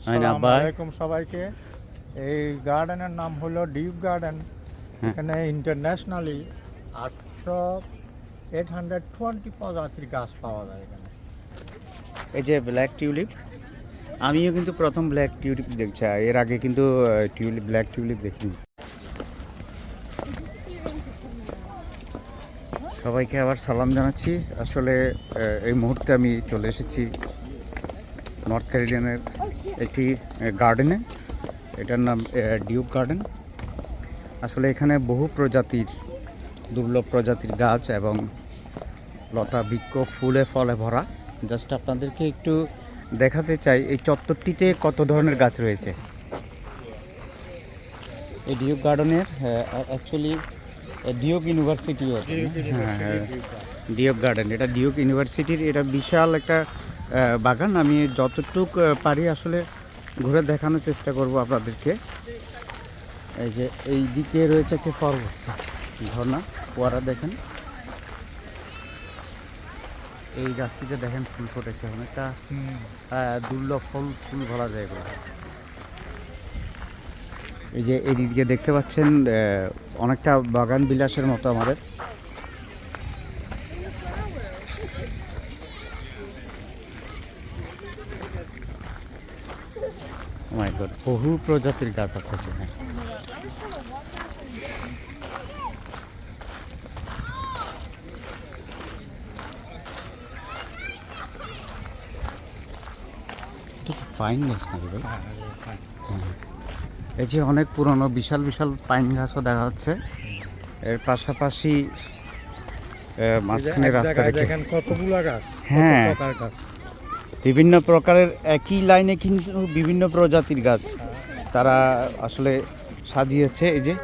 আসসালামু। আলাইকুম সবাইকে এই গার্ডেনের নাম হলো ডিপ গার্ডেন হ্যাঁ। এখানে ইন্টারন্যাশনালি আটশো এইট হান্ড্রেড টোয়েন্টি প্রজাতির গাছ পাওয়া যায় এখানে এই যে ব্ল্যাক টিউলিপ আমিও কিন্তু প্রথম ব্ল্যাক টিউলিপ দেখছি এর আগে কিন্তু টিউলিপ ব্ল্যাক টিউলিপ দেখিনি সবাইকে আবার সালাম জানাচ্ছি আসলে এই মুহূর্তে আমি চলে এসেছি নর্থ ক্যারিডিয়ানের একটি গার্ডেনে এটার নাম ডিউক গার্ডেন আসলে এখানে বহু প্রজাতির দুর্লভ প্রজাতির গাছ এবং লতা বৃক্ষ ফুলে ফলে ভরা। জাস্ট আপনাদেরকে একটু দেখাতে চাই এই চত্বরটিতে কত ধরনের গাছ রয়েছে? এই ডিউক গার্ডেনের অ্যাকচুয়ালি ডিউক ইউনিভার্সিটিও হ্যাঁ ডিউক গার্ডেন এটা ডিউক ইউনিভার্সিটির এটা বিশাল একটা বাগান। আমি যতটুক পারি আসলে ঘুরে দেখানোর চেষ্টা করব আপনাদেরকে। এই যে এই দিকে রয়েছে একটি পর্বত ঝর্ণা, ফোয়ারা দেখেন। এই গাছটিতে দেখেন ফুল ফুটেছে, অনেকটা দুর্লভ ফল, ফুল বলা যায় এগুলো এই যে এইদিকে দেখতে পাচ্ছেন অনেকটা বাগান বিলাসের মতো আমাদের। মাই গড বহু প্রজাতির গাছ আছে সেখানে ফাইন গাছ নাকি ভাই হ্যাঁ। এই যে অনেক পুরনো বিশাল বিশাল পাইন গাছও দেখা যাচ্ছে এর পাশাপাশি মাঝখানে রাস্তা দেখেন কতগুলো গাছ হ্যাঁ। বিভিন্ন প্রকারের একই লাইনে কিন্তু বিভিন্ন প্রজাতির গাছ তারা আসলে সাজিয়েছে। এই যে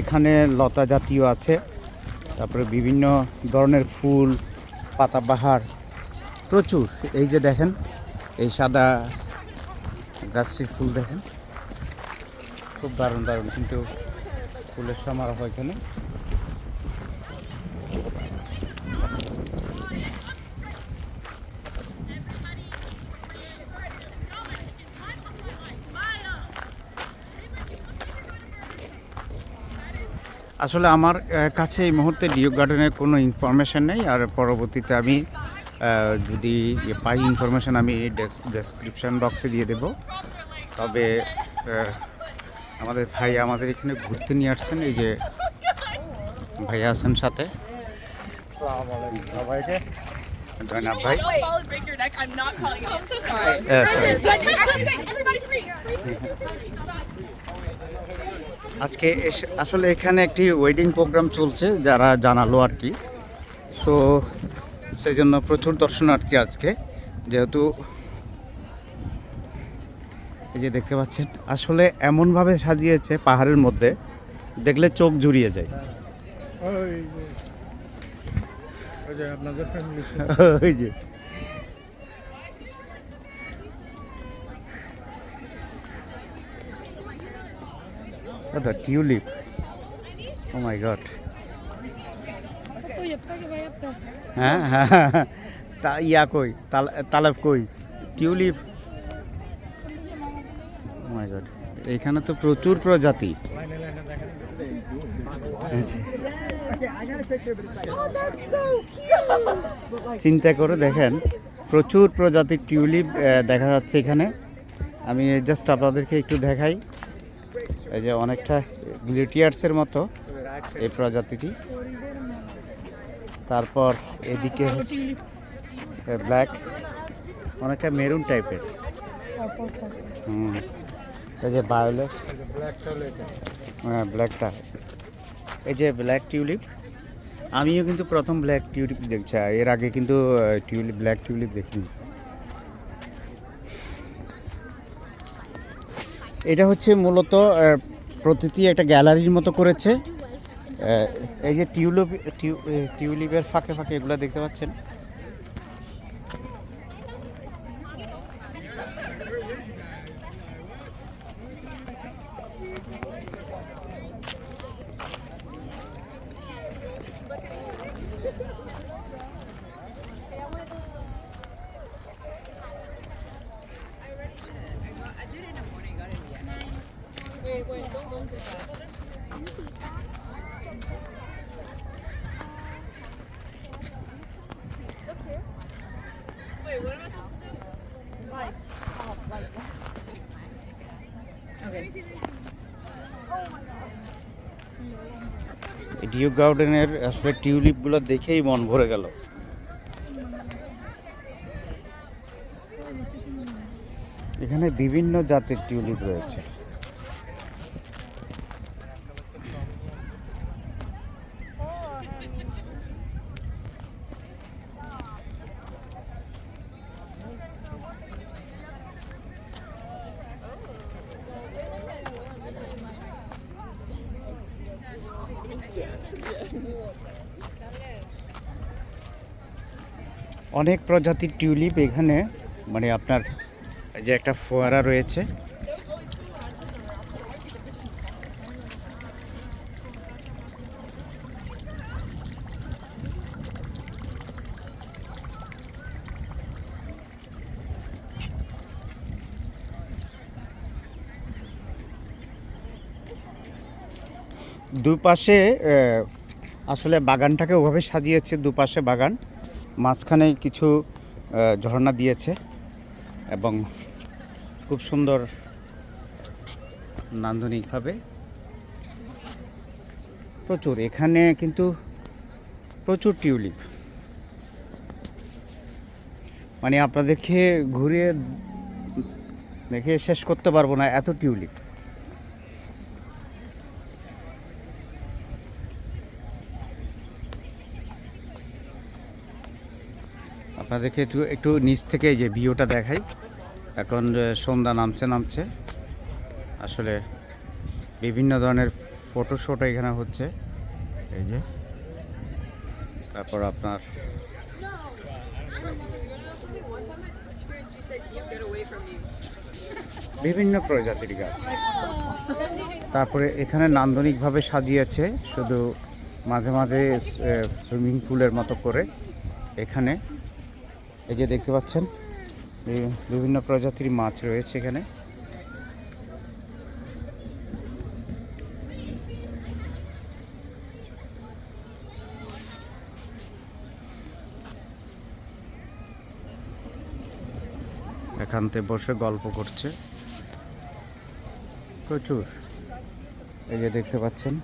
এখানে লতা জাতীয় আছে, তারপরে বিভিন্ন ধরনের ফুল, পাতাবাহার প্রচুর। এই যে দেখেন, এই সাদা গাছটির ফুল দেখেন। খুব দারুণ দারুণ। কিন্তু ফুলের সমারোহ এখানে। আসলে আমার কাছে এই মুহূর্তে ডিও গার্ডেনের কোনো ইনফরমেশন নেই আর পরবর্তীতে আমি যদি পাই ইনফরমেশন আমি ডেসক্রিপশন বক্সে দিয়ে দেব তবে আমাদের ভাই আমাদের এখানে ঘুরতে নিয়ে আসছেন এই যে ভাইয়া আছেন সাথে আসসালামু সবাইকে জয়নাব ভাই Don't fall break your neck. I'm not calling you. I'm so sorry. Yeah, sorry. Everybody free. আজকে আসলে এখানে একটি ওয়েডিং প্রোগ্রাম চলছে যারা জানালো আর কি। সো সেই জন্য প্রচুর দর্শনার্থী আজকে যেহেতু এই যে দেখতে পাচ্ছেন আসলে এমনভাবে সাজিয়েছে পাহাড়ের মধ্যে দেখলে চোখ জুড়িয়ে যায়। ওই যে ওই যে আপনাদের ফ্যামিলি ওই যে দাদা টিউলিপ ও মাই গড হ্যাঁ হ্যাঁ। তা ইয়া কই? তাল- তালেব কই? টিউলিপ মাই গড এখানে তো প্রচুর প্রজাতি। দেখেন চিন্তা করে দেখেন প্রচুর প্রজাতির টিউলিপ দেখা যাচ্ছে এখানে। আমি জাস্ট আপনাদেরকে একটু দেখাই। এই যে অনেকটা গ্লিটিয়ার্সের মতো এই প্রজাতিটি। তারপর এদিকে ব্ল্যাক, অনেকটা মেরুন টাইপের। হুম, এই যে বায়োলেট হ্যাঁ ব্ল্যাকটা। এই যে ব্ল্যাক টিউলিপ। আমিও কিন্তু প্রথম ব্ল্যাক টিউলিপ দেখছি এর আগে কিন্তু টিউলিপ ব্ল্যাক টিউলিপ দেখিনি। এটা হচ্ছে মূলত প্রতিটি একটা গ্যালারির মতো করেছে। এই যে টিউলিপ, টিউ- টিউলিপের ফাঁকে ফাঁকে এগুলো দেখতে পাচ্ছেন। ডিউ গার্ডেনের আসলে টিউলিপগুলো দেখেই মন ভরে গেল। এখানে বিভিন্ন জাতের টিউলিপ রয়েছে। অনেক প্রজাতির টিউলিপ এখানে মানে আপনার যে একটা ফোয়ারা রয়েছে। দুপাশে আসলে বাগানটাকে ওভাবে সাজিয়েছে, দুপাশে বাগান। মাঝখানে কিছু ঝর্ণা দিয়েছে এবং খুব সুন্দর নান্দনিকভাবে প্রচুর। এখানে কিন্তু প্রচুর টিউলিপ। মানে আপনাদেরকে ঘুরিয়ে দেখে শেষ করতে পারব না এত টিউলিপ। আপনাদেরকে একটু একটু নিচ থেকে যে ভিউটা দেখাই। এখন সন্ধ্যা নামছে নামছে। আসলে বিভিন্ন ধরনের ফটোশ্যুট এখানে হচ্ছে। এই যে, তারপর আপনার. বিভিন্ন প্রজাতির গাছ। তারপরে এখানে নান্দনিকভাবে সাজিয়েছে, শুধু মাঝে মাঝে সুইমিং পুলের মতো করে। এখানে এই যে দেখতে পাচ্ছেন বিভিন্ন প্রজাতির মাছ রয়েছে এখানে। এখানতে বসে গল্প করছে। প্রচুর। এই যে দেখতে পাচ্ছেন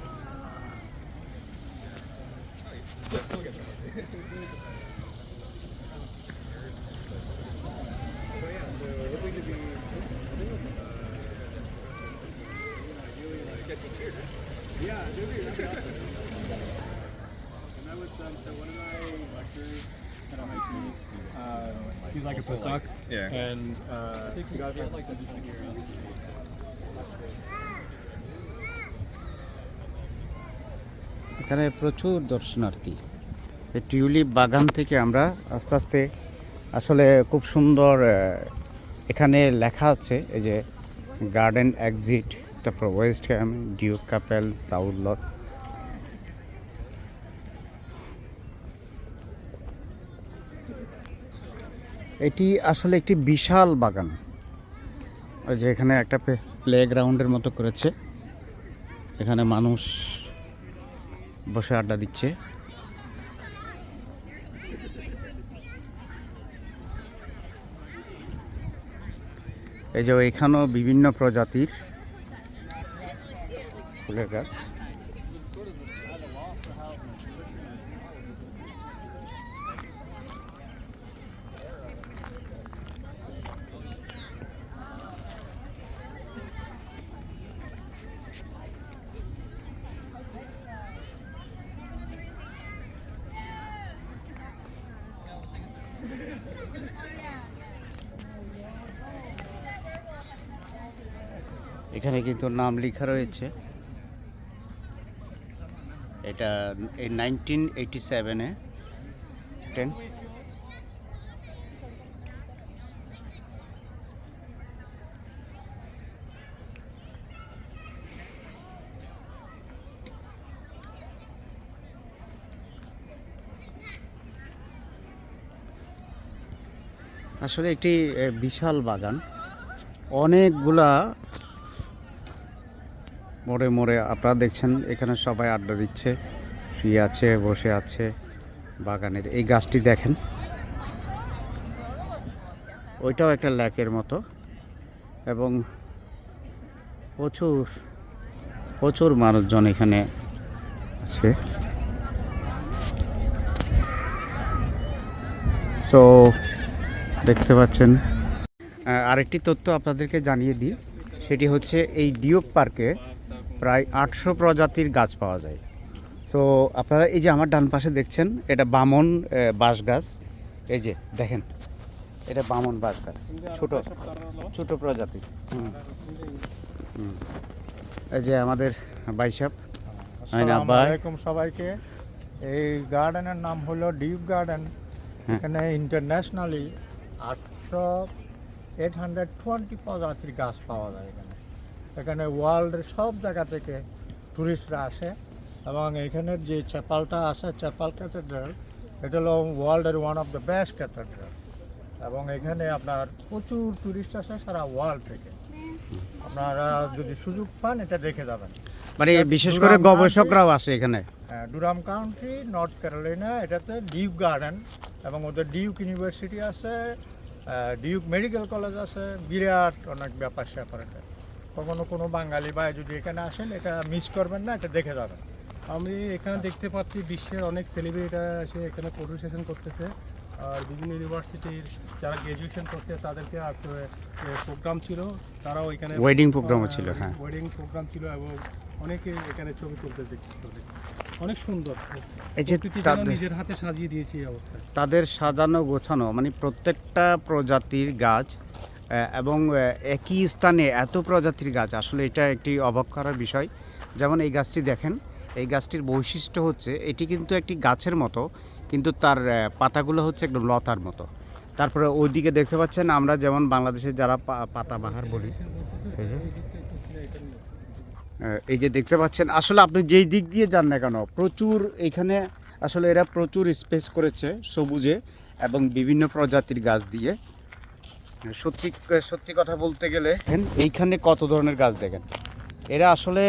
I was um, so one of my lecturers at MIT. Uh, he's like a postdoc. like, Yeah. And uh, he got like the এখানে প্রচুর দর্শনার্থী এই টিউলিপ বাগান থেকে আমরা আস্তে আস্তে আসলে খুব সুন্দর এখানে লেখা আছে এই যে গার্ডেন এক্সিট তারপর ওয়েস্ট হ্যাম ডিউ কাপেল সাউথ লট এটি আসলে একটি বিশাল বাগান। ওই যে এখানে একটা প্লে গ্রাউন্ডের মতো করেছে। এখানে মানুষ বসে আড্ডা দিচ্ছে। এই যে এখানেও বিভিন্ন প্রজাতির ফুলের গাছ। এখানে কিন্তু নাম লেখা রয়েছে। এটা এই নাইনটিন এইটি সেভেনে। টেন। আসলে একটি বিশাল বাগান। অনেকগুলা মোড়ে মোড়ে আপনারা দেখছেন, এখানে সবাই আড্ডা দিচ্ছে, শুয়ে আছে, বসে আছে বাগানের। এই গাছটি দেখেন। ওইটাও একটা ল্যাকের মতো এবং প্রচুর প্রচুর মানুষজন এখানে আছে। সো দেখতে পাচ্ছেন। আরেকটি তথ্য আপনাদেরকে জানিয়ে দিই, সেটি হচ্ছে এই ডিওক পার্কে প্রায় আটশো প্রজাতির গাছ পাওয়া যায়। সো আপনারা এই যে আমার ডান পাশে দেখছেন এটা বামন বাঁশ গাছ এই যে দেখেন এটা বামন বাঁশ গাছ ছোট ছোট প্রজাতি। এই যে আমাদের আইনা আলাইকুম সবাইকে। এই গার্ডেনের নাম হলো ডিপ গার্ডেন। হ্যাঁ। এখানে ইন্টারন্যাশনালি আটশো এইট হান্ড্রেড টোয়েন্টি প্রজাতির গাছ পাওয়া যায় এখানে। এখানে ওয়ার্ল্ডের সব জায়গা থেকে টুরিস্টরা আসে এবং এখানের যে চ্যাপালটা আছে চ্যাপাল ক্যাথেড্রাল এটা হলো ওয়ার্ল্ডের one of the best cathedral এবং এখানে আপনার প্রচুর টুরিস্ট আসে সারা ওয়ার্ল্ড থেকে। আপনারা যদি সুযোগ পান এটা দেখে যাবেন। মানে বিশেষ করে গবেষকরাও আসে এখানে। ডুরাম কাউন্টি নর্থ ক্যারোলিনা এটাতে ডিউক গার্ডেন এবং ওদের ডিউক ইউনিভার্সিটি আছে ডিউক মেডিকেল কলেজ আছে বিরাট অনেক ব্যাপার স্যাপার এটা কখনো কোনো বাঙালি ভাই যদি এখানে আসেন এটা মিস করবেন না এটা দেখে যাবেন। আমি এখানে দেখতে পাচ্ছি বিশ্বের অনেক সেলিব্রিটিরা এসে এখানে ফটো সেশন করতেছে। আর বিভিন্ন ইউনিভার্সিটির যারা গ্র্যাজুয়েশন করছে তাদেরকে আজকে প্রোগ্রাম ছিল। তারাও এখানে ওয়েডিং program ও ছিল, হ্যাঁ। ওয়েডিং প্রোগ্রাম ছিল এবং অনেকে এখানে ছবি তুলতে দেখতেছিল অনেক সুন্দর। এই যে নিজের হাতে সাজিয়ে দিয়েছি এই অবস্থায়। তাদের সাজানো গোছানো মানে প্রত্যেকটা প্রজাতির গাছ এবং একই স্থানে এত প্রজাতির গাছ, আসলে এটা একটি অবাক করার বিষয়। যেমন এই গাছটি দেখেন, এই গাছটির বৈশিষ্ট্য হচ্ছে এটি কিন্তু একটি গাছের মতো, কিন্তু তার পাতাগুলো হচ্ছে একদম লতার মতো। তারপরে ওইদিকে দেখতে পাচ্ছেন আমরা যেমন বাংলাদেশে যারা পাতাবাহার বলি এই যে দেখতে পাচ্ছেন, আসলে আপনি যেই দিক দিয়ে যান না কেন, প্রচুর এখানে, আসলে এরা প্রচুর স্পেস করেছে সবুজে এবং বিভিন্ন প্রজাতির গাছ দিয়ে। সত্যি সত্যি কথা বলতে গেলে এইখানে কত ধরনের গাছ দেখেন? এরা আসলে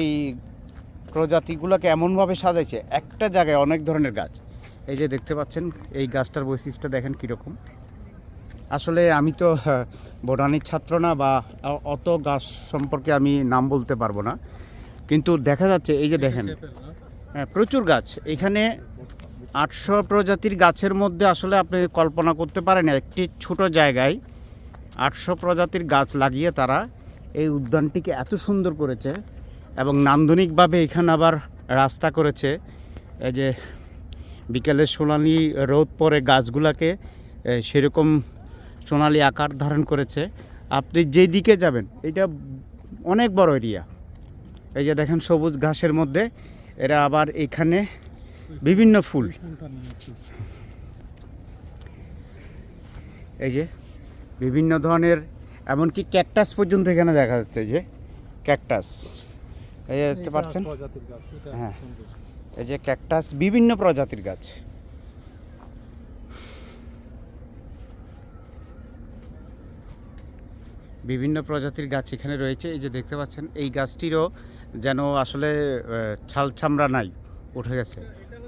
এই প্রজাতিগুলোকে এমনভাবে সাজাইছে একটা জায়গায় অনেক ধরনের গাছ। এই যে দেখতে পাচ্ছেন এই গাছটার বৈশিষ্ট্য দেখেন কীরকম। আসলে আমি তো বোটানির ছাত্র না বা অত গাছ সম্পর্কে আমি নাম বলতে পারব না। কিন্তু দেখা যাচ্ছে এই যে দেখেন হ্যাঁ প্রচুর গাছ। এখানে আটশো প্রজাতির গাছের মধ্যে আসলে আপনি কল্পনা করতে পারেন, একটি ছোট জায়গায় আটশো প্রজাতির গাছ লাগিয়ে তারা এই উদ্যানটিকে এত সুন্দর করেছে এবং নান্দনিকভাবে এখানে আবার রাস্তা করেছে। এই যে বিকেলে সোনালি রোদ পরে গাছগুলাকে সেরকম সোনালি আকার ধারণ করেছে। আপনি যেই দিকে যাবেন, এটা অনেক বড় এরিয়া। এই যে দেখেন সবুজ ঘাসের মধ্যে, এরা আবার এখানে বিভিন্ন ফুল। এই যে বিভিন্ন ধরনের এমনকি ক্যাকটাস পর্যন্ত এখানে দেখা যাচ্ছে এই যে ক্যাকটাস। এই যে দেখতে পাচ্ছেন? প্রজাতির গাছ এটা হ্যাঁ। এই যে ক্যাকটাস বিভিন্ন প্রজাতির গাছ। বিভিন্ন প্রজাতির গাছ এখানে রয়েছে এই যে দেখতে পাচ্ছেন? এই গাছটিরও যেন আসলে ছাল ছামড়া নাই উঠে গেছে।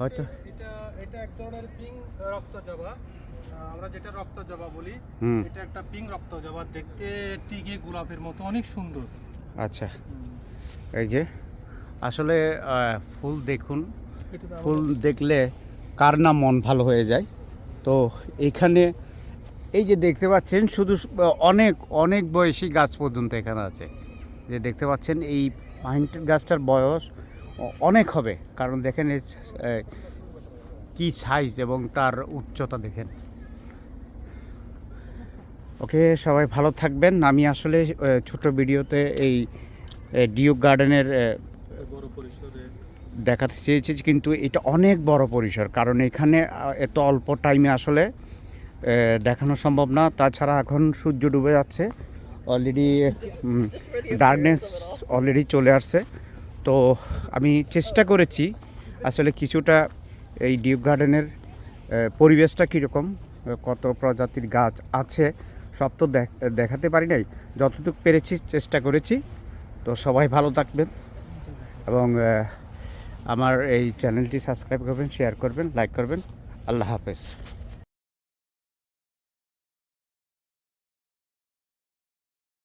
হয়তো। এটা এটা এক ধরনের পিঙ্ক রক্ত জবা আমরা যেটা রক্ত জবা বলি এটা একটা পিঙ্ক রক্ত জবা দেখতে টিকে গোলাপের মতো অনেক সুন্দর। আচ্ছা। এই যে আসলে ফুল দেখুন। ফুল দেখলে কার না মন ভালো হয়ে যায়। তো এখানে এই যে দেখতে পাচ্ছেন শুধু অনেক অনেক বয়সী গাছ পর্যন্ত এখানে আছে। যে দেখতে পাচ্ছেন এই পাইন গাছটার বয়স অনেক হবে। কারণ দেখেন কি সাইজ এবং তার উচ্চতা দেখেন। ওকে, সবাই ভালো থাকবেন। আমি আসলে ছোট ভিডিওতে এই ডিউক গার্ডেনের দেখাতে চেয়েছি, কিন্তু এটা অনেক বড় পরিসর। কারণ এখানে এত অল্প টাইমে আসলে দেখানো সম্ভব না। তাছাড়া এখন সূর্য ডুবে যাচ্ছে। Already darkness. অলরেডি চলে আসছে। তো আমি চেষ্টা করেছি আসলে কিছুটা এই ডিউক গার্ডেনের পরিবেশটা কীরকম, কত প্রজাতির গাছ আছে, সব তো দেখ- দেখাতে পারি নাই। যতটুকু পেরেছি চেষ্টা করেছি। তো সবাই ভালো থাকবেন এবং আমার এই চ্যানেলটি সাবস্ক্রাইব করবেন, শেয়ার করবেন, লাইক করবেন। আল্লাহ হাফেজ।